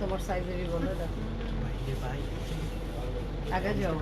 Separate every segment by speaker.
Speaker 1: তোমার সাইজেরই বলো দেখো। আগে যাও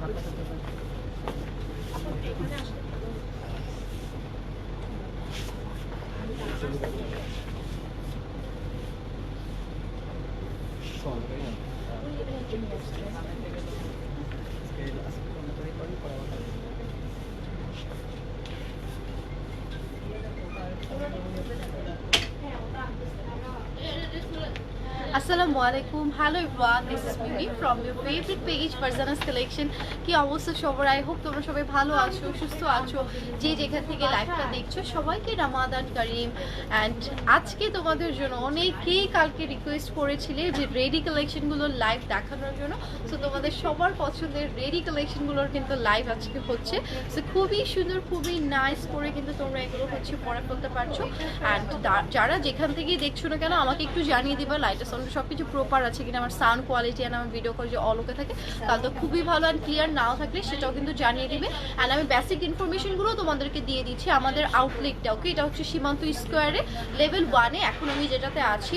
Speaker 2: আসসালামু আলাইকুম। Hello everyone this is Mimi from your favourite page Farzana's collection কি অবস্থা সবার? আই হোপ তোমরা সবাই ভালো আছো, সুস্থ আছো। যে যেখান থেকে লাইভটা দেখছ, সবাইকে রামাদান করিম অ্যান্ড আজকে তোমাদের জন্য অনেকেই কালকে রিকোয়েস্ট করেছিলে যে রেডি কালেকশনগুলোর লাইভ দেখানোর জন্য। সো তোমাদের সবার পছন্দের রেডি কালেকশনগুলোর কিন্তু লাইভ আজকে হচ্ছে। সো খুবই সুন্দর, খুবই নাইস করে কিন্তু তোমরা এগুলো হচ্ছে পরে ফেলতে পারছ। অ্যান্ড যারা যেখান থেকেই দেখছ না কেন, আমাকে একটু জানিয়ে দিবা লাইটের সাউন্ড সব কিছু প্রপার আছে কিনা আমার সাউন্ড কোয়ালিটি অ্যান্ড আমার ভিডিও কোয়ালিটি অল ওকে থাকে তাহলে তো খুবই ভালো অ্যান্ড ক্লিয়ার নাও থাকলে সেটাও কিন্তু জানিয়ে দিবে। অ্যান্ড আমি বেসিক ইনফরমেশনগুলো তোমাদেরকে দিয়ে দিচ্ছি আমাদের আউটলেটটা ওকে এটা হচ্ছে সীমান্ত স্কোয়ারে লেভেল ওয়ানে এখন আমি যেটাতে আছি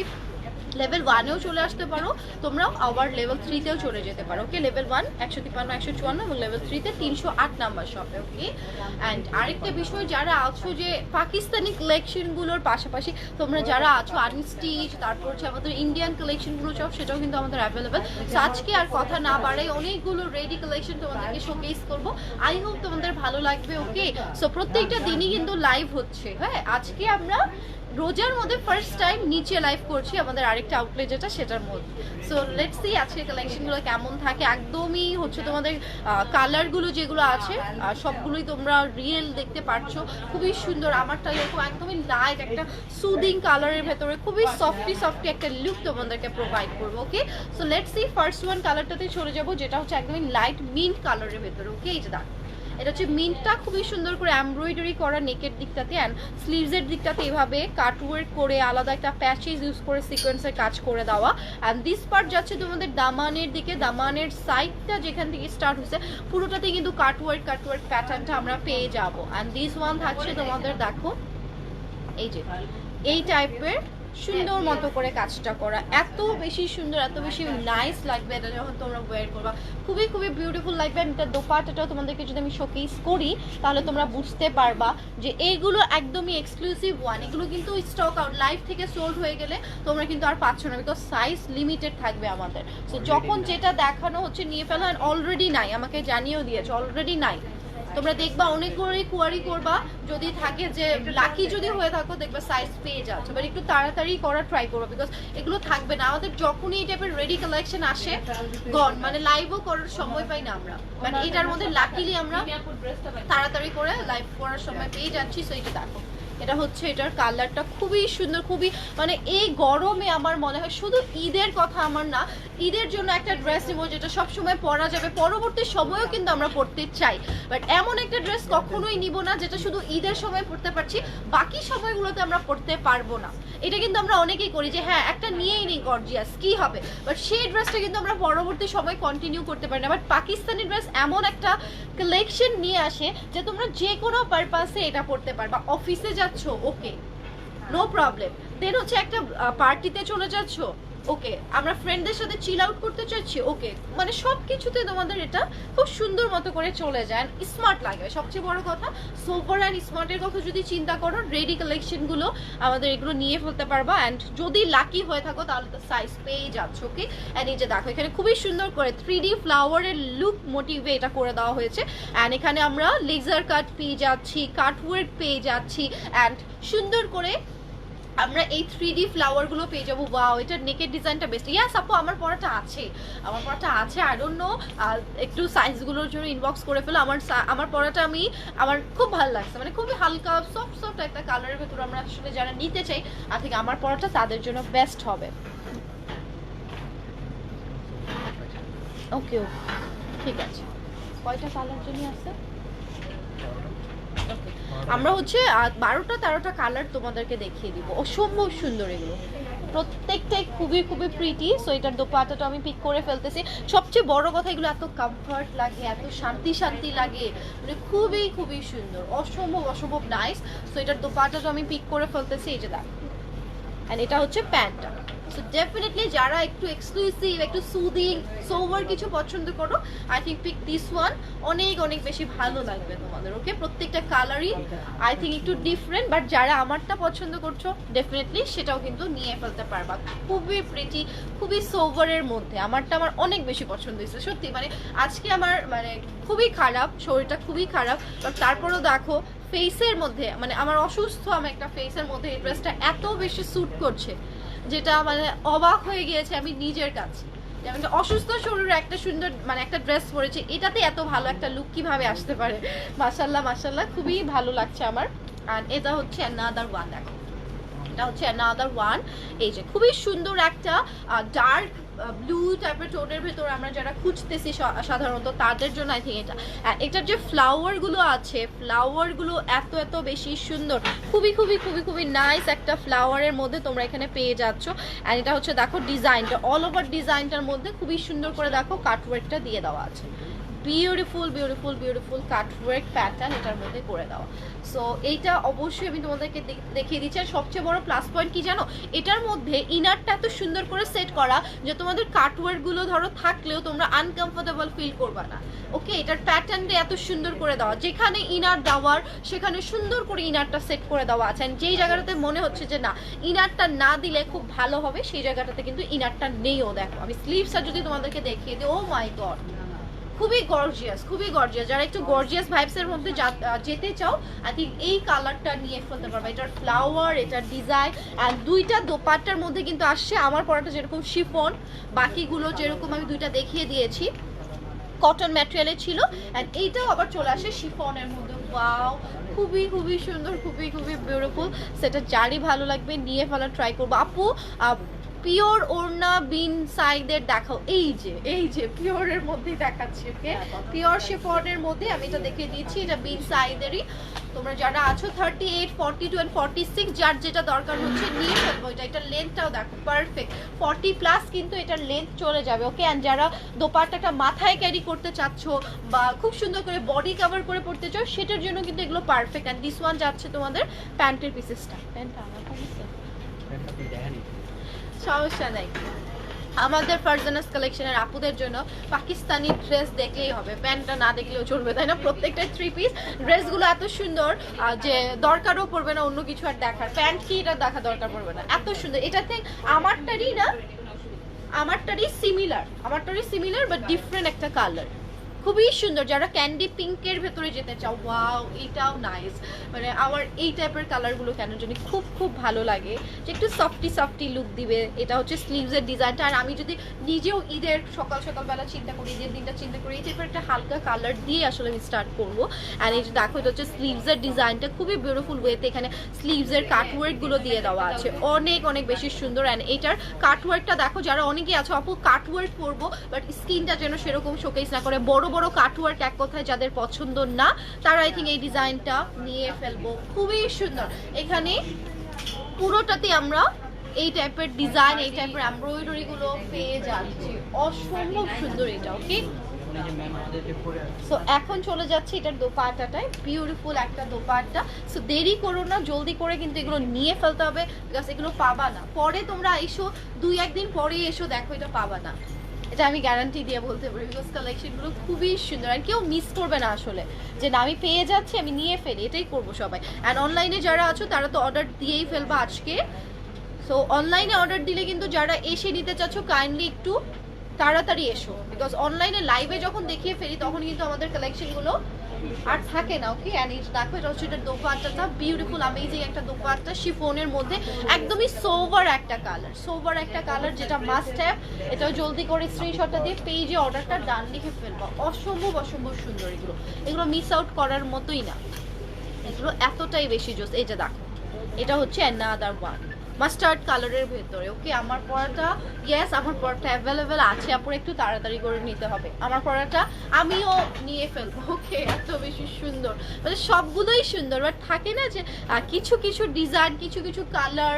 Speaker 2: লেভেল ওয়ানেও চলে আসতে পারো। তোমরাও আবার লেভেল থ্রিতেও চলে যেতে পারো। ওকে লেভেল ওয়ান একশো তিপ্পান্ন, একশো চুয়ান্ন এবং লেভেল থ্রিতে তিনশো আট নাম্বার শপে ওকে অ্যান্ড আরেকটা বিষয়, যারা আছো যে পাকিস্তানি কালেকশনগুলোর পাশাপাশি তোমরা যারা আছো আনস্টিচ তারপর হচ্ছে আমাদের ইন্ডিয়ান কালেকশনগুলো সব, সেটাও কিন্তু আমাদের অ্যাভেলেবেল আজকে আর কথা না বাড়াই, অনেকগুলো রেডি কালেকশন তোমাদেরকে শোকেস করব। আই হোপ তোমাদের ভালো লাগবে ওকে সো প্রত্যেকটা দিনই কিন্তু লাইভ হচ্ছে হ্যাঁ? আজকে আমরা রোজার মধ্যে ফার্স্ট টাইম নিচে লাইভ করছি, আমাদের আরেকটা আউটলেট যেটা, সেটার মধ্যে। সো লেটস সি আজকে কালেকশনগুলো কেমন থাকে। একদমই হচ্ছে তোমাদের কালারগুলো যেগুলো আছে সবগুলোই তোমরা রিয়েল দেখতে পারছ। খুবই সুন্দর, আমারটা এরকম একদমই লাইট একটা সুদিং কালারের ভেতরে, খুবই সফটি সফটি একটা লুক তোমাদেরকে প্রোভাইড করব okay so let's see first one কালারটাতে চলে যাব, যেটা হচ্ছে একদমই লাইট মিন্ট কালারের ভেতরে ওকে এই যে দেখো এটা হচ্ছে মিন্টটা খুবই সুন্দর করে এমব্রয়ডারি করা নেকের দিকটাতে অ্যান্ড স্লিভসের দিকটাতে এভাবে কাটওয়ার্ক করে আলাদা একটা প্যাচেস ইউজ করে সিকোয়েন্সের কাজ করে দেওয়া। অ্যান্ড দিস পার্ট যাচ্ছে তোমাদের দামানের দিকে, দামানের সাইডটা যেখান থেকে স্টার্ট হচ্ছে পুরোটাতে কিন্তু কাটওয়ার্ক কাটওয়ার্ক প্যাটার্নটা আমরা পেয়ে যাব। অ্যান্ড দিস ওয়ান থাকছে তোমাদের, দেখো, এই যে, এই টাইপের সুন্দর মতো করে কাজটা করা। এত বেশি সুন্দর এত বেশি নাইস লাগবে এটা যখন তোমরা ওয়্যার করবা। খুবই খুবই বিউটিফুল লাগবে। and এটা দোপাটাটাও তোমাদেরকে যদি আমি শোকেস করি তাহলে তোমরা বুঝতে পারবা যে এইগুলো একদমই এক্সক্লুসিভ ওয়ান এগুলো কিন্তু স্টক আউট লাইভ থেকে সোল্ড হয়ে গেলে তোমরা কিন্তু আর পাচ্ছ না বিকজ সাইজ লিমিটেড থাকবে আমাদের। সো যখন যেটা দেখানো হচ্ছে নিয়ে ফেলো। অ্যান্ড অলরেডি নাই। আমাকে জানিয়েও দিয়েছে অলরেডি নাই। তোমরা দেখবা অনেকগুলোই কোয়ারি করবা। যদি থাকে যে লাকি যদি হয়ে থাকো, দেখবা সাইজ পেয়ে যাচ্ছে। বাট একটু তাড়াতাড়ি করা ট্রাই করো বিকজ এগুলো থাকবে না। আমাদের যখনই এই টাইপের রেডি কালেকশন আসে গন মানে লাইভও করার সময় পাই না আমরা। মানে এটার মধ্যে লাকিলি আমরা তাড়াতাড়ি করে লাইভ করার সময় পেয়ে যাচ্ছি সো এটা দেখো। এটা হচ্ছে এটার কালারটা খুবই সুন্দর, খুবই মানে এই গরমে আমার মনে হয় শুধু ঈদের কথা আমার না, ঈদের জন্য একটা ড্রেস নেব যেটা সব সময় পরা যাবে, পরবর্তী সময়ও কিন্তু আমরা পরতে চাই। বাট এমন একটা ড্রেস কখনোই নিব না যেটা শুধু ঈদের সময় পরতে পারছি, বাকি সময়গুলোতে আমরা পরতে পারব না। এটা কিন্তু আমরা অনেকেই করি যে হ্যাঁ একটা নিয়েই নিই গর্জিয়াস কি হবে? বাট সেই ড্রেসটা কিন্তু আমরা পরবর্তী সময় কন্টিনিউ করতে পারি না। বাট পাকিস্তানি ড্রেস এমন একটা কালেকশন নিয়ে আসে যে তোমরা যে কোনো পারপাসে এটা পড়তে পারবা। অফিসে যাচ্ছ? ওকে নো প্রবলেম দেন হচ্ছে একটা পার্টিতে চলে যাচ্ছ? ওকে আমরা ফ্রেন্ডদের সাথে চিল আউট করতে চাচ্ছি ওকে মানে সব কিছুতে তোমাদের এটা খুব সুন্দর মতো করে চলে যায় স্মার্ট লাগে। সবচেয়ে বড় কথা সোফার অ্যান্ড স্মার্টের কথা যদি চিন্তা করো রেডি কালেকশনগুলো আমাদের এগুলো নিয়ে ফেলতে পারবা অ্যান্ড যদি লাকি হয়ে থাকো, তাহলে তো সাইজ পেয়ে যাচ্ছ ওকে অ্যান্ড এই যে দেখো, এখানে খুবই সুন্দর করে থ্রি ডি ফ্লাওয়ারের লুক মোটিভে এটা করে দেওয়া হয়েছে। অ্যান্ড এখানে আমরা লেজার কাট পেয়ে যাচ্ছি কাটওয়ার্ক পেয়ে যাচ্ছি অ্যান্ড সুন্দর করে আমরা এই থ্রি ডি ফ্লাওয়ারগুলো পেয়ে যাব। ওয়াও এটার নেকের ডিজাইনটা বেস্ট ইয়াস আপু, আমার পড়াটা আছে। আমার পড়াটা আছে আই ডোন্ট নো একটু সাইজগুলোর জন্য ইনবক্স করে ফেলো। আমার আমার পড়াটা আমি, আমার খুব ভালো লাগছে। মানে খুবই হালকা সফট সফট একটা কালারের ভেতর আমরা আসলে যারা নিতে চাই আই থিঙ্ক আমার পড়াটা তাদের জন্য বেস্ট হবে। ওকে ওকে ঠিক আছে। কয়টা কালার জন্য আছে. আমরা হচ্ছে বারোটা তেরোটা কালার তোমাদেরকে দেখিয়ে দিব। অসম্ভব সুন্দর এগুলো। প্রত্যেকটাই খুবই খুবই প্রিটি সো এটার দোপাটাটা আমি পিক করে ফেলতেছি। সবচেয়ে বড় কথা, এগুলো এত কমফর্ট লাগে, এত শান্তি শান্তি লাগে। মানে খুবই খুবই সুন্দর। অসম্ভব অসম্ভব নাইস সো এটার দোপাটাটা আমি পিক করে ফেলতেছি। এই যে দেখ। অ্যান্ড এটা হচ্ছে প্যান্টটা। সো ডেফিনেটলি যারা একটু এক্সক্লুসিভ একটু সুদিং সোভার কিছু পছন্দ করো I think pick this one অনেক অনেক বেশি ভালো লাগবে তোমাদের ওকে প্রত্যেকটা কালারই আই থিঙ্ক একটু ডিফারেন্ট বাট যারা আমারটা পছন্দ করছ ডেফিনেটলি সেটাও কিন্তু নিয়ে ফেলতে পারবা। খুবই প্রিটি খুবই সোভারের মধ্যে। আমারটা আমার অনেক বেশি পছন্দ হয়েছে, সত্যি। মানে আজকে আমার মানে খুবই খারাপ, শরীরটা খুবই খারাপ বাট তারপরেও দেখো ফেসের মধ্যে মানে আমার অসুস্থ আমার একটা ফেসের মধ্যে এই ড্রেসটা এত বেশি স্যুট করছে। যেটা মানে অবাক হয়ে গিয়েছে আমি নিজের কাছে। যেমন অসুস্থ শরীরে একটা সুন্দর মানে একটা ড্রেস পরেছে, এটাতে এত ভালো একটা লুক কীভাবে আসতে পারে? মাসাল্লাহ মাসাল্লাহ খুবই ভালো লাগছে আমার। আর এটা হচ্ছে অ্যানাদার ওয়ান দেখো। এটা হচ্ছে অ্যানাদার ওয়ান এই যে খুবই সুন্দর একটা ডার্ক ব্লু টাইপের টোনের ভেতর আমরা যারা খুঁজতেছি সাধারণত তাদের জন্য আই থিঙ্ক এটা। এটার যে ফ্লাওয়ারগুলো আছে ফ্লাওয়ারগুলো এত এত বেশি সুন্দর। খুবই খুবই খুবই খুবই নাইস একটা ফ্লাওয়ারের মধ্যে তোমরা এখানে পেয়ে যাচ্ছ। অ্যান্ড এটা হচ্ছে দেখো ডিজাইনটা অল ওভার ডিজাইনটার মধ্যে খুবই সুন্দর করে দেখো কাটওয়ার্কটা দিয়ে দেওয়া আছে। Beautiful beautiful beautiful cutwork pattern এটার মধ্যে করে দেওয়া সো এইটা অবশ্যই আমি তোমাদেরকে দেখ- দেখিয়ে দিচ্ছি। আর সবচেয়ে বড় প্লাস পয়েন্ট কি জানো? এটার মধ্যে ইনারটা এত সুন্দর করে সেট করা যে তোমাদের কাটওয়ার্কগুলো ধরো থাকলেও তোমরা আনকমফোর্টেবল ফিল করবে না। ওকে এটার প্যাটার্নটা এত সুন্দর করে দেওয়া। যেখানে ইনার দেওয়ার সেখানে সুন্দর করে ইনারটা সেট করে দেওয়া আছে। যেই জায়গাটাতে মনে হচ্ছে যে না ইনারটা না দিলে খুব ভালো হবে, সেই জায়গাটাতে কিন্তু ইনারটা নেইও, দেখো। আমি স্লিভসটা যদি তোমাদেরকে দেখিয়ে দিই ও মাই গড খুবই গর্জিয়াস খুবই গর্জিয়াস যারা একটু গর্জিয়াস ভাইবস এর মধ্যে যেতে চাও আই থিঙ্ক এই কালারটা নিয়ে ফেলতে পারবে। এটার ফ্লাওয়ার এটার ডিজাইন অ্যান্ড দুইটা দোপাট্টার মধ্যে কিন্তু আসছে। আমার পরাটা যেরকম শিফন বাকিগুলো যেরকম আমি দুইটা দেখিয়ে দিয়েছি কটন ম্যাটেরিয়ালে ছিল। অ্যান্ড এইটাও আবার চলে আসে শিফনের মধ্যে। ওয়াও খুবই খুবই সুন্দর, খুবই খুবই বিউটিফুল সেটা যারই ভালো লাগবে, নিয়ে ফেলা ট্রাই করব। আপু পিওর ওড়না বিন সাইদের দেখাও। এই যে এই যে পিওরের মধ্যেই দেখাচ্ছি ওকে? পিওর শিফনের মধ্যে আমি এটা দেখিয়ে দিয়েছি এটা বিন সাইদেরই। তোমরা যারা আছো thirty eight forty two and forty six যার যেটা দরকার হচ্ছে নিয়ে ফেলব এটা। এটার লেন্থটাও দেখো পারফেক্ট ফর্টি প্লাস কিন্তু এটার লেন্থ চলে যাবে ওকে? অ্যান্ড যারা দোপাট্টাটা মাথায় ক্যারি করতে চাচ্ছ বা খুব সুন্দর করে বডি কভার করে পড়তে চাও সেটার জন্য কিন্তু এগুলো পারফেক্ট অ্যান্ড দিস ওয়ান যাচ্ছে তোমাদের প্যান্টের পিসেসটা প্যান্ট আমার সমস্যা নেই। আমাদের ফারজানাস কালেকশনের আপুদের জন্য পাকিস্তানি ড্রেস দেখলেই হবে। প্যান্টটা না দেখলেও চলবে, তাই না? প্রত্যেকটা থ্রি পিস ড্রেসগুলো এত সুন্দর যে দরকারও পড়বে না, অন্য কিছু আর দেখার। প্যান্ট কি এটা দেখা দরকার পড়বে না। এত সুন্দর। এটাতে আমারটারই না, আমারটারই সিমিলার আমারটারই সিমিলার বাট ডিফারেন্ট একটা কালার খুবই সুন্দর, যারা ক্যান্ডি পিঙ্কের ভেতরে যেতে চাও ওয়াও এটাও নাইস মানে আমার এই টাইপের কালারগুলো কেন জানি খুব খুব ভালো লাগে। যে একটু সফটি সফটি লুক দিবে, এটা হচ্ছে স্লিভসের ডিজাইনটা আর আমি যদি নিজেও ঈদের সকাল, সকালবেলা চিন্তা করি, ঈদের দিনটা চিন্তা করি, এই টাইপের একটা হালকা কালার দিয়ে আসলে আমি স্টার্ট করব। আর এই যে দেখো, এটা হচ্ছে স্লিভসের ডিজাইনটা খুবই বিউটিফুল ওয়েতে এখানে স্লিভসের কাটওয়ার্কগুলো দিয়ে দেওয়া আছে। অনেক অনেক বেশি সুন্দর। অ্যান্ড এইটার কাটওয়ার্কটা দেখো, যারা অনেকেই আছে, আপু কাটওয়ার্ক করব বাট স্কিনটা যেন সেরকম শোকেস না করে বড় কাটওয়ার্ক এক কথায় যাদের পছন্দ না, তারা আই থিঙ্ক এই ডিজাইনটা নিয়ে ফেলব। খুবই সুন্দর। এখানে পুরোটাতে আমরা এই টাইপের ডিজাইন এই টাইপের এমব্রয়ডারি গুলো পেয়ে যাচ্ছি। অসম্ভব সুন্দর এটা ওকে সো এখন চলে যাচ্ছে এটার দোপাট্টাটায়। বিউটিফুল একটা দোপাট্টা। সো দেরি করো না, জলদি করে কিন্তু এগুলো নিয়ে ফেলতে হবে। বিকজ এগুলো পাবা না। পরে তোমরা এসো, দুই একদিন পরে এসো, দেখো এটা পাবা না। এটা আমি গ্যারান্টি দিয়ে বলতে পারি বিকজ কালেকশনগুলো খুবই সুন্দর আর কেউ মিস করবে না আসলে। যে না, আমি পেয়ে যাচ্ছি, আমি নিয়ে ফেলি, এটাই করব সবাই। অ্যান্ড অনলাইনে যারা আছো, তারা তো অর্ডার দিয়েই ফেলবা আজকে। সো অনলাইনে অর্ডার দিলে কিন্তু যারা এসে নিতে চাচ্ছ কাইন্ডলি একটু তাড়াতাড়ি এসো। বিকজ অনলাইনে লাইভে যখন দেখিয়ে ফেলি, তখন কিন্তু আমাদের কালেকশনগুলো আর থাকে না ওকে অ্যান্ড যে দেখো, এটা হচ্ছে এটা দোপাট্টাটা বিউটিফুল অ্যামেজিং একটা দোপাট্টা শিফনের মধ্যে, একদমই সোভার একটা কালার সোভার একটা কালার যেটা মাস্ট হ্যাভ এটাও জলদি করে স্ক্রিনশটটা দিয়ে পেজে অর্ডারটা ডান লিখে ফেলব। অসম্ভব অসম্ভব সুন্দর এগুলো। এগুলো মিস আউট করার মতোই না। এগুলো এতটাই বেশি জোস এই যে দেখো, এটা হচ্ছে অ্যানাদার ওয়ান মাস্টার্ড কালারের ভেতরে ওকে আমার পড়াটা ইয়েস আমার পড়াটা অ্যাভেলেবেল আছে, আপুর একটু তাড়াতাড়ি করে নিতে হবে। আমার পড়াটা আমিও নিয়ে ফেলব ওকে এত বেশি সুন্দর। মানে সবগুলোই সুন্দর বাট থাকে না যে কিছু কিছু ডিজাইন কিছু কিছু কালার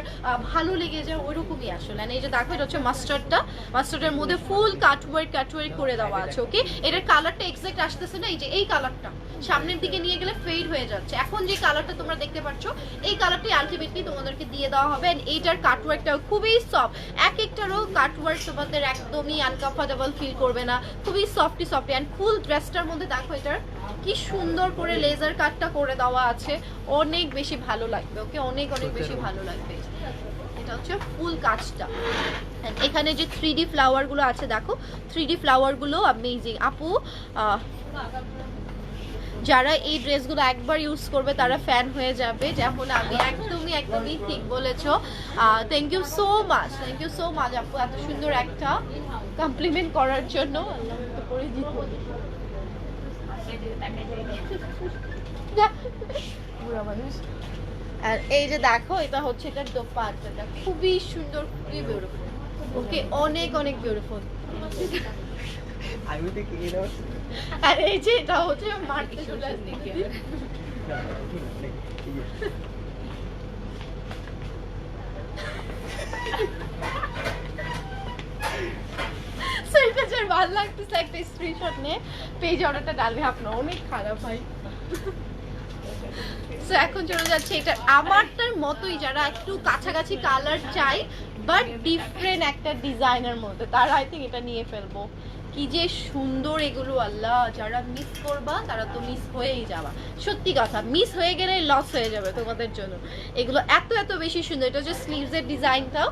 Speaker 2: ভালো লেগে যায়, ওরকমই আসলে। এই যে দেখো, এটা হচ্ছে মাস্টার্ডটা মাস্টার্ডের মধ্যে ফুল কাটওয়ার্ক কাটওয়ার্ক করে দেওয়া আছে ওকে এটার কালারটা এক্সাক্ট আসতেছে না, এই যে এই কালারটা সামনের দিকে নিয়ে গেলে ফেড হয়ে যাচ্ছে। এখন যে কালারটা তোমরা দেখতে পাচ্ছ, এই কালারটি আলটিমেটলি তোমাদেরকে দিয়ে দেওয়া হবে। এইটার কাটওয়ার্কটা খুবই সফট এক একটারও কাটওয়ার্ক তোমাদের একদমই আনকমফোর্টেবল ফিল করবে না। খুবই সফটি সফটি অ্যান্ড ফুল ড্রেসটার মধ্যে দেখো এটার কি সুন্দর করে লেজার কাটটা করে দেওয়া আছে। অনেক বেশি ভালো লাগবে ওকে অনেক অনেক বেশি ভালো লাগবে। এটা হচ্ছে ফুল কাজটা। এখানে যে থ্রি ডি ফ্লাওয়ারগুলো আছে দেখো থ্রি ডি ফ্লাওয়ারগুলো অ্যামেজিং আপু যারা এই ড্রেসগুলো একবার ইউজ করবে, তারা ফ্যান হয়ে যাবে। যেমন আমি একদমই একদমই ঠিক বলেছ। Thank you so much thank you so much আপু, এত সুন্দর একটা কমপ্লিমেন্ট করার জন্য। আর এই যে দেখো, এটা হচ্ছে এটার দোপাট্টাটা। খুবই সুন্দর, খুবই বিউটিফুল ওকে অনেক অনেক বিউটিফুল আর এই যে এটা হচ্ছে মারতে চলে পেজ ডালবে অনেক খারাপ সো এখন চলে যাচ্ছে, এটা আমারটার মতোই যারা একটু কাছাকাছি কালার চাই বাট ডিফারেন্ট একটা ডিজাইনের মধ্যে। তারা আই থিঙ্ক এটা নিয়ে ফেলব। কি যে সুন্দর এগুলো, আল্লাহ, যারা মিস করবা, তারা তো মিস হয়েই যাবা। সত্যি কথা মিস হয়ে গেলে লস হয়ে যাবে তোমাদের জন্য। এগুলো এত এত বেশি সুন্দর, এটা হচ্ছে স্লিভসের ডিজাইনটাও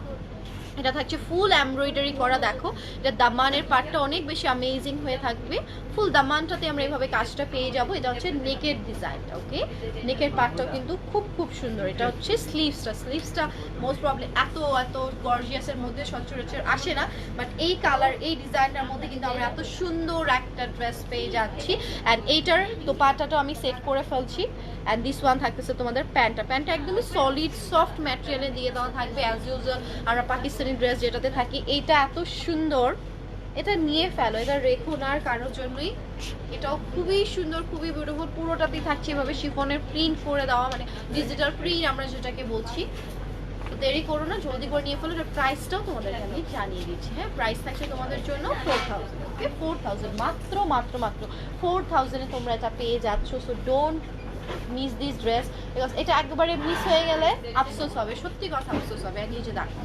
Speaker 2: এটা থাকছে ফুল এমব্রয়ডারি করা, দেখো। এটা দামানের পার্টটা অনেক বেশি অ্যামেজিং হয়ে থাকবে। ফুল দামানটাতে আমরা এইভাবে কাজটা পেয়ে যাব। এটা হচ্ছে নেকের ডিজাইনটা ওকে নেকের পার্টটাও কিন্তু খুব খুব সুন্দর। এটা হচ্ছে স্লিভসটা স্লিভসটা মোস্ট প্রবলেম এত এত গর্জিয়াসের মধ্যে সচরাচর আসে না। বাট এই কালার এই ডিজাইনটার মধ্যে কিন্তু আমরা এত সুন্দর একটা ড্রেস পেয়ে যাচ্ছি। অ্যান্ড এইটার দোপাট্টাটা আমি সেট করে ফেলছি। অ্যান্ড দিস ওয়ান থাকতেছে তোমাদের প্যান্টটা। প্যান্টটা একদমই সলিড সফট ম্যাটেরিয়ালে দিয়ে দেওয়া থাকবে অ্যাজ ইউজুয়াল আমরা পাকিস্তানি ড্রেস যেটাতে থাকি। এইটা এত সুন্দর। এটা নিয়ে ফেলো। এটা রেখো না আর কারোর জন্যই। এটাও খুবই সুন্দর, খুবই বিউটিফুল পুরোটাতেই থাকছে এভাবে শিফনের প্রিন্ট করে দেওয়া মানে ডিজিটাল প্রিন্ট আমরা যেটাকে বলছি। দেরি করো না, জলদি করে নিয়ে ফেলো। এটার প্রাইসটাও তোমাদেরকে আমি জানিয়ে দিচ্ছি। হ্যাঁ প্রাইস থাকছে তোমাদের জন্য four thousand okay four thousand মাত্র মাত্র মাত্র। ফোর থাউজেন্ডে তোমরা এটা পেয়ে যাচ্ছ। So don't miss this dress because এটা একবারে মিস হয়ে গেলে আফসোস হবে, সত্যি কথা আফসোস হবে নিজে দেখো।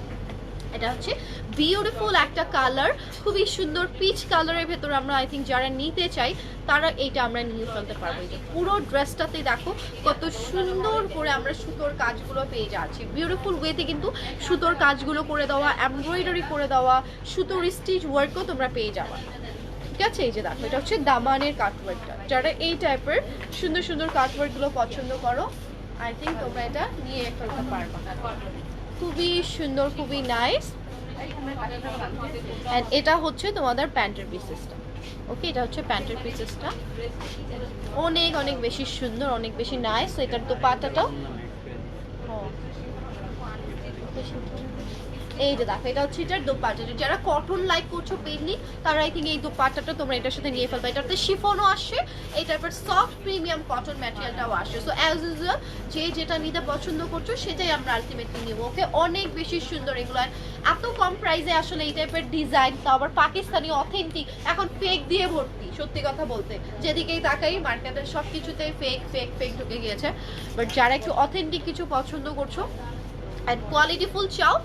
Speaker 2: এটা হচ্ছে বিউটিফুল একটা কালার খুবই সুন্দর পিচ কালারের ভেতরে আমরা আই থিঙ্ক যারা নিতে চাই, তারা এইটা আমরা নিয়ে ফেলতে পারব। এই পুরো ড্রেসটাতে দেখো, কত সুন্দর করে আমরা সুতোর কাজগুলো পেয়ে যাচ্ছি। বিউটিফুল ওয়েতে কিন্তু সুতোর কাজগুলো করে দেওয়া এমব্রয়ডারি করে দেওয়া, সুতোর স্টিচ ওয়ার্কও তোমরা পেয়ে যাওয়া ঠিক আছে? এই যে দেখো, এটা হচ্ছে দামানের কাটওয়ার্কটা যারা এই টাইপের সুন্দর সুন্দর কাটওয়ার্কগুলো পছন্দ করো আই থিঙ্ক তোমরা এটা নিয়ে ফেলতে পারবা। খুবই সুন্দর, খুবই নাইস অ্যান্ড এটা হচ্ছে তোমাদের প্যান্টের পিসেসটা ওকে এটা হচ্ছে প্যান্টের পিসেসটা অনেক অনেক বেশি সুন্দর, অনেক বেশি নাইস এটার তো পাতাটাও এই যে দেখো, এটা হচ্ছে এটার দোপাট্টা। যারা কটন লাইক করছ পেনলি তারা আই থিঙ্ক এই দোপাট্টাটা তোমরা এটার সাথে নিয়ে ফেলবে। এটাতে শিফনও আসে, এই টাইপের সফট প্রিমিয়াম কটন ম্যাটেরিয়ালটাও আসে। সো অ্যাজ ইউজুয়াল যে যেটা নিতে পছন্দ করছ, সেটাই আমরা আলটিমেটলি নিব ওকে অনেক বেশি সুন্দর এগুলো। এত কম প্রাইসে আসলে এই টাইপের ডিজাইন তাও আবার পাকিস্তানি অথেন্টিক এখন ফেক দিয়ে ভর্তি, সত্যি কথা বলতে। যেদিকেই তাকাই, মার্কেটের সব কিছুতেই ফেক ফেক ফেক ঢুকে গিয়েছে। বাট যারা একটু অথেন্টিক কিছু পছন্দ করছ অ্যান্ড কোয়ালিটি ফুল চাও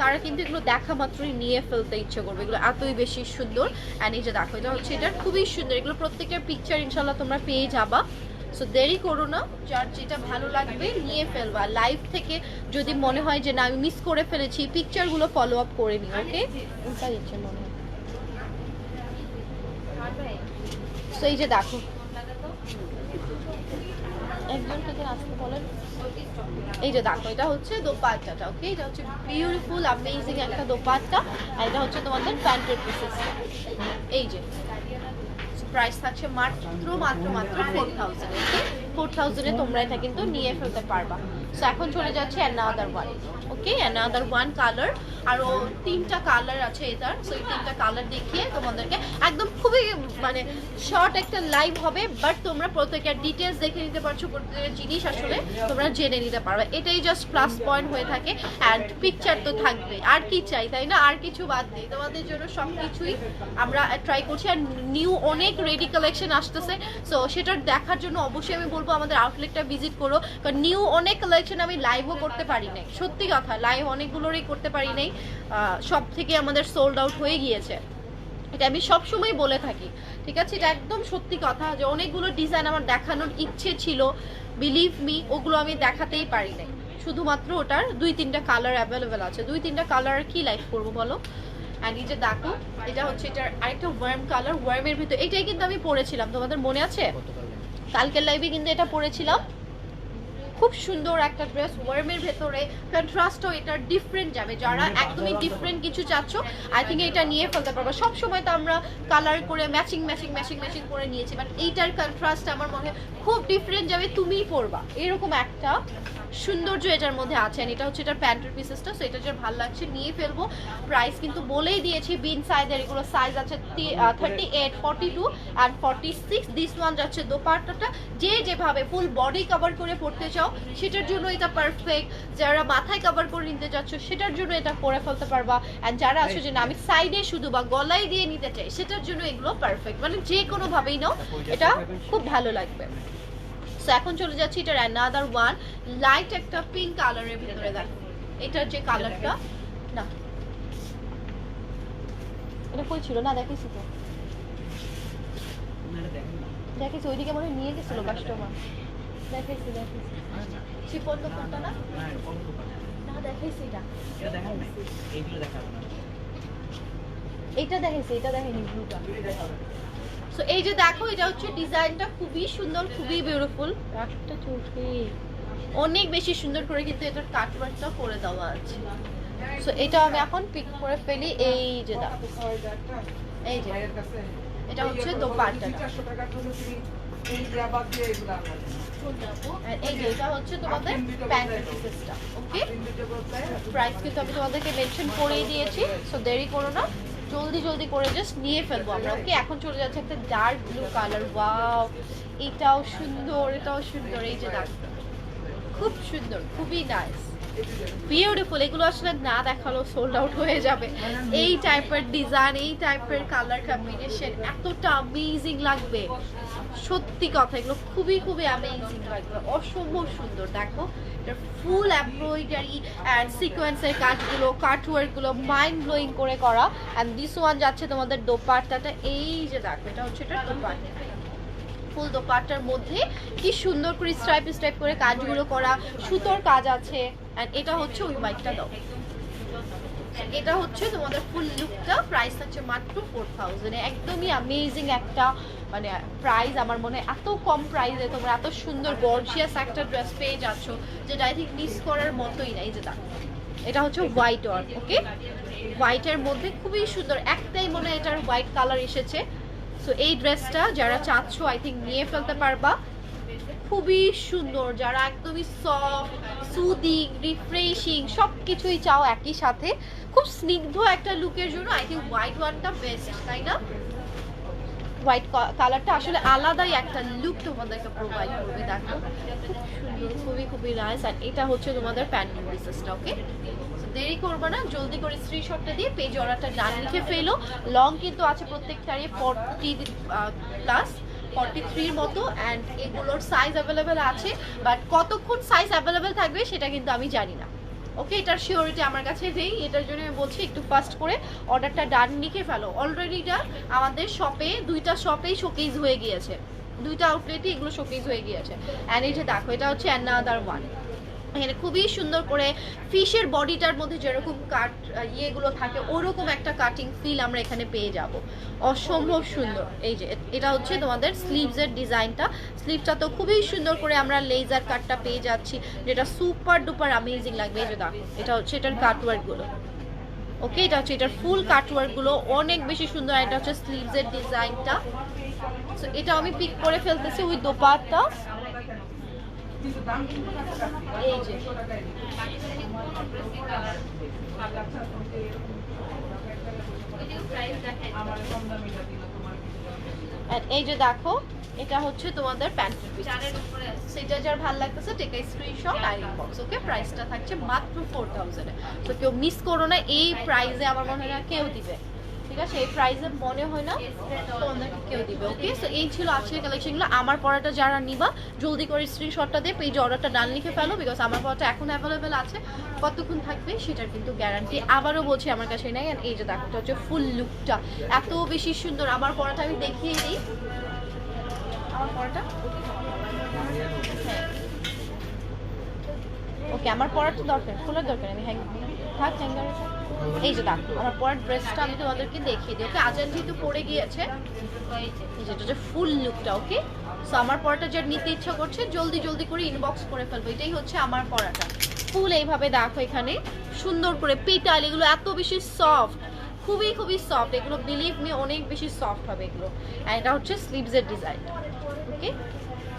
Speaker 2: তারা কিন্তু এগুলো দেখা মাত্রই নিয়ে ফেলতে ইচ্ছে করবে। এগুলো এতই বেশি সুন্দর। অ্যান্ড এই যে দেখো এটা হচ্ছে এটা খুবই সুন্দর। এগুলো প্রত্যেকটার পিকচার ইনশাল্লাহ তোমরা পেয়ে যাবা। সো দেরি করো না যার যেটা ভালো লাগবে নিয়ে ফেলবা। লাইভ থেকে যদি মনে হয় যে না আমি মিস করে ফেলেছি পিকচারগুলো ফলো আপ করে নিই ওকে উল্টা দিচ্ছে মনে হয়। সো এই যে দেখো। একজন থেকে আসতে বলেন। এই যে দেখো, এটা হচ্ছে দোপাট্টাটা ওকে এটা হচ্ছে বিউটিফুল অ্যামেজিং একটা দোপাট্টা, আর এটা হচ্ছে তোমাদের প্যান্টের পিসেস এই যে প্রাইস থাকছে মাত্র মাত্র মাত্র ফোর থাউজেন্ড ফোর থাউজেন্ডে তোমরা এটা কিন্তু নিয়ে ফেলতে পারবা। সো এখন চলে যাচ্ছে another one okay another one colour আরও তিনটা কালার আছে এটার। সো এই তিনটা কালার দেখিয়ে তোমাদেরকে একদম খুবই মানে শর্ট একটা লাইভ হবে বাট তোমরা প্রত্যেকের ডিটেলস দেখে নিতে পারছ প্রত্যেকের জিনিস আসলে তোমরা জেনে নিতে পারবে। এটাই জাস্ট প্লাস পয়েন্ট হয়ে থাকে অ্যান্ড পিকচার তো থাকবে। আর কি চাই, তাই না? আর কিছু বাদ নেই। তোমাদের জন্য সব কিছুই আমরা ট্রাই করছি, আর নিউ অনেক রেডি কালেকশন আসতেছে। সো সেটার দেখার জন্য অবশ্যই আমি বলব বলব, আমাদের আউটলেটটা ভিজিট করো, কারণ নিউ অনেক কালেকশন আমি লাইভও করতে পারি নাই। সত্যি কথা লাইভ অনেকগুলোরই করতে পারি নাই। সব থেকে আমাদের সোল্ড আউট হয়ে গিয়েছে। এটা আমি সবসময় বলে থাকি, ঠিক আছে? এটা একদম সত্যি কথা যে অনেকগুলো ডিজাইন আমার দেখানোর ইচ্ছে ছিল। বিলিভ মি ওগুলো আমি দেখাতেই পারি নাই। শুধুমাত্র ওটার দুই তিনটা কালার অ্যাভেলেবেল আছে। দুই তিনটা কালার কি লাইভ করব বলো? অ্যান্ড এই যে দেখো, এটা হচ্ছে এটার আরেকটা ওয়ার্ম কালার ওয়ার্মের ভিতরে, এটাই কিন্তু আমি পরেছিলাম। তোমাদের মনে আছে? কালকের লাইভে কিন্তু এটা পরেছিলাম খুব সুন্দর একটা ড্রেস ওয়ার্মের ভেতরে কন্ট্রাস্টও এটা ডিফারেন্ট যাবে। যারা একদমই ডিফারেন্ট কিছু চাচ্ছ আই থিঙ্ক এটা নিয়ে ফেলতে পারব। সব সময় তো আমরা কালার করে ম্যাচিং ম্যাচিং ম্যাচিং ম্যাচিং করে নিয়েছি বাট এইটার কন্ট্রাস্ট আমার মনে হয় খুব ডিফারেন্ট যাবে তুমিই পরবা। এরকম একটা সৌন্দর্য এটার মধ্যে আছে এটা হচ্ছে এটার প্যান্টের পিসেসটা সো এটা যে ভালো লাগছে নিয়ে ফেলব। প্রাইস কিন্তু বলেই দিয়েছি বিন সাইজের এগুলো সাইজ আছে thirty eight forty two and forty six this one যাচ্ছে দোপাট্টাটা। যে যেভাবে ফুল বডি কভার করে পড়তে চাও সেটার জন্য এটা পারফেক্ট যারা মাথায় কভার করে নিতে চাচ্ছ সেটার জন্য এটা পরে ফেলতে পারবা। অ্যান্ড যারা আছো যে না আমি সাইডে শুধু বা গলায় দিয়ে নিতে চাই সেটার জন্য এগুলো পারফেক্ট মানে যে কোনো ভাবেই নাও এটা খুব ভালো লাগবে। সো এখন চলে যাচ্ছি এটার অ্যানাদার ওয়ান লাইট একটা পিঙ্ক কালারের ভিতরে দেখো। এটার যে কালারটা না। এটা কই ছিল? না দেখিস তো। দেখিস ওইদিকে মনে হয় নিয়ে গেছিল কাস্টমার দেখাইছি দেখাইছি শিপন দোকানটা না না দেখাইছি এটা এইটা দেখাইছি এটা দেখেনি ব্লুটা সো এই যে দেখো এটা হচ্ছে ডিজাইনটা খুবই সুন্দর খুবই বিউটিফুল একটা অনেক বেশি সুন্দর করে কিন্তু এটার কাটওয়ার্কটা করে দেওয়া আছে সো এটা আমি এখন পিক করে ফেলি এই যে দেখো এই যে এটা হচ্ছে দোপাট্টাটা আর এই যে এটা হচ্ছে তোমাদের প্যান্টের পিসেসটা ওকে প্রাইস কিন্তু আমি তোমাদেরকে মেনশন করেই দিয়েছি সো দেরি করো না। জলদি জলদি করে জাস্ট নিয়ে ফেলব আমরা ওকে এখন চলে যাচ্ছে একটা ডার্ক ব্লু কালার ওয়াও এটাও সুন্দর এটাও সুন্দর এই যে দেখো খুব সুন্দর খুবই নাইস বিউটিফুল এগুলো আসলে না দেখাল সোল্ড আউট হয়ে যাবে। এই টাইপের ডিজাইন এই টাইপের কালার কম্বিনেশন এতটা অ্যামেজিং লাগবে। সত্যি কথা, এগুলো খুবই খুবই অ্যামেজিং লাগবে। অসম্ভব সুন্দর, দেখো। ফুল এমব্রয়ডারি অ্যান্ড সিকোয়েন্সের কাজগুলো কাটওয়ার্কগুলো মাইন্ড ব্লোয়িং করে করা। অ্যান্ড দিস ওয়ান যাচ্ছে তোমাদের দোপাট্টাটা, এই যে দেখো, এটা হচ্ছে এটা দোপাট্টা। ফুল দোপাট্টার মধ্যে কি সুন্দর করে স্ট্রাইপ স্ট্রাইপ করে কাজগুলো করা, সুতোর কাজ আছে। এন্ড এটা হচ্ছে ওই হোয়াইটটা দাও। এটা হচ্ছে তোমাদের ফুল লুকটা প্রাইস হচ্ছে মাত্র ফোর থাউজেন্ড একদমই অ্যামেজিং একটা মানে প্রাইস আমার মনে এত কম প্রাইসে তোমরা এত সুন্দর গর্জিয়াস একটা ড্রেস পেয়ে যাচ্ছ, যেটা আই থিঙ্ক মিস করার মতোই নাই যেটা এটা হচ্ছে হোয়াইট ওয়ান ওকে হোয়াইটের মধ্যে খুবই সুন্দর, একটাই মনে হয় এটার হোয়াইট কালার এসেছে। সো এই ড্রেসটা যারা চাচ্ছ আই থিঙ্ক নিয়ে ফেলতে পারবা। খুবই সুন্দর, যারা একদমই সফট সুদিং রিফ্রেশিং সব কিছুই চাও একই সাথে। খুব স্নিগ্ধ একটা লুকের জন্য আই থিঙ্ক হোয়াইট ওয়ানটা বেস্ট তাই না? হোয়াইট কালারটা আসলে আলাদাই একটা লুক তোমাদেরকে প্রোভাইড করবে, দেখো। খুব সুন্দর, খুবই খুবই নাইস আর এটা হচ্ছে তোমাদের প্যান্ট পিসেসটা ওকে দেরি করবে না, জলদি করে স্ক্রিনশটটা দিয়ে পেজ অর্ডারটা ডান লিখে ফেলো। লং কিন্তু আছে প্রত্যেকটারই ফর্টি প্লাস ফর্টি থ্রির মতো অ্যান্ড এগুলোর সাইজ অ্যাভেলেবেল আছে বাট কতক্ষণ সাইজ অ্যাভেলেবেল থাকবে সেটা কিন্তু আমি জানি না। ওকে শিওরিটি আমার কাছে এটার জন্য আমি বলছি একটু করে অর্ডারটা ডান লিখে ফেলো। অলরেডি এটা আমাদের শপে দুইটা শপেই শোকেজ হয়ে গিয়েছে। দুইটা আউটলেটই এগুলো শোকেজ হয়ে গিয়েছে। অ্যান্ড দেখো, এটা হচ্ছে অ্যানাদার ওয়ান এখানে খুবই সুন্দর করে ফিশের বডিটার মধ্যে যেরকম কাট ইয়েগুলো থাকে, ওরকম একটা কাটিং ফিল আমরা এখানে পেয়ে যাব। অসম্ভব সুন্দর। এই যে, এটা হচ্ছে তোমাদের স্লিভসের ডিজাইনটা। স্লিভটা তো খুবই সুন্দর করে আমরা লেজার কাটটা পেয়ে যাচ্ছি, যেটা সুপার ডুপার অ্যামেজিং লাগবে। এই যে দেখো, এটা হচ্ছে এটার কাটওয়ার্কগুলো ওকে এটা হচ্ছে এটার ফুল কাটওয়ার্কগুলো অনেক বেশি সুন্দর এটা হচ্ছে স্লিভসের ডিজাইনটা। সো এটা আমি পিক করে ফেলতেছি ওই এই যে এই যে দেখো এটা হচ্ছে তোমাদের প্যান্ট সেটা যার ভালো লাগতেছে টেক স্ক্রিনশট আর ইনবক্স ওকে প্রাইসটা থাকছে মাত্র ফোর থাউজেন্ডে তো কেউ মিস করো না এই প্রাইসে আমার মনে হয় কেউ দিবে। ঠিক আছে? এই প্রাইসে মনে হয় না তোমাদেরকে কেউ দিবে ওকে সো এই ছিল আজকের কালেকশনগুলো আমার পড়াটা যারা নিবা, জলদি করে স্ক্রিনশটটা দিয়ে পেজে অর্ডারটা ডান লিখে ফেলো বিকজ আমার পড়াটা এখন অ্যাভেলেবেল আছে। কতক্ষণ থাকবে সেটার কিন্তু গ্যারান্টি আবারও বলছি আমার কাছে নেই। এই যে দেখো হচ্ছে ফুল লুকটা এত বেশি সুন্দর। আমার পড়াটা আমি দেখিয়ে দিই। আমার পড়াটা ওকে, আমার পড়াটা দরকার খোলার দরকার আমি হ্যাং, থাক হ্যাঙ্গারে। এই যে দেখো আমার পরার ড্রেসটা আমি তোমাদেরকে দেখিয়ে দিই, ওকে, আজান যেহেতু পরে গিয়েছে, এই যে ফুল লুকটা ওকে? সো আমার পরাটা যার নিতে ইচ্ছা করছে, জলদি জলদি করে ইনবক্স করে ফেলব, এটাই হচ্ছে আমার পরাটা। ফুল এইভাবে দেখো এখানে, সুন্দর করে পেটাল, এগুলো এত বেশি সফট খুবই খুবই সফট এগুলো বিলিভ মি অনেক বেশি সফট হবে এগুলো। আর এটা হচ্ছে স্লিভসের ডিজাইন ওকে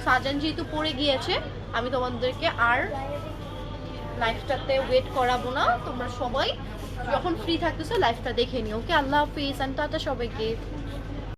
Speaker 2: সাজান যেহেতু পরে গিয়েছে, আমি তোমাদেরকে আর লাইফটাতে ওয়েট করাবো না। তোমরা সবাই যখন ফ্রি থাকতেছো লাইফটা দেখে নিও। ওকে আল্লাহ হাফিজ অ্যান্ড টাটা সবাইকে।